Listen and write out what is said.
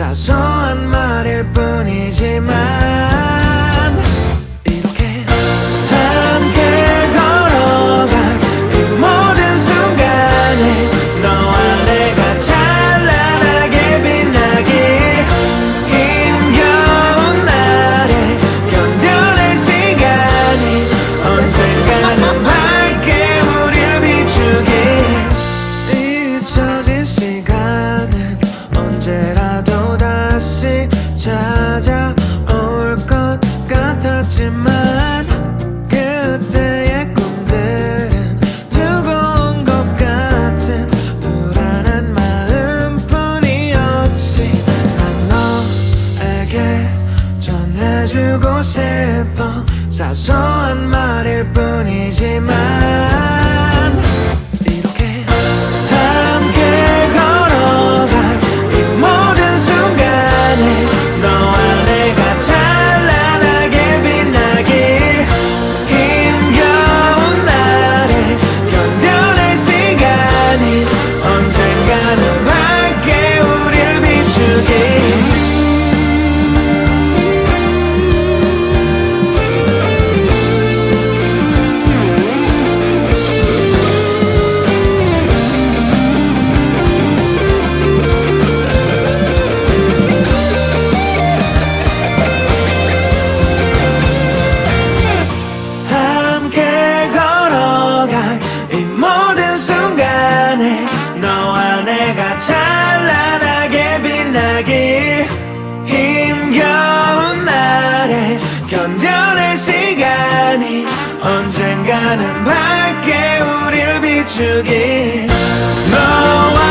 사소한 말일 뿐이지만 이렇게 함께 걸어갈 이 모든 순간에 너와 내가 찬란하게 빛나길 힘겨운 날에 견뎌낼 시간이 언젠가는 밝게 우릴 비추길 잊혀진 시간은 언제라 같았지만 그때의 꿈들은 두고온 것 같은 불안한 마음뿐이었지. 난 너에게 전해주고 싶어 사소한 말일 뿐이지만 언젠가는 밝게 우릴 비추길 너와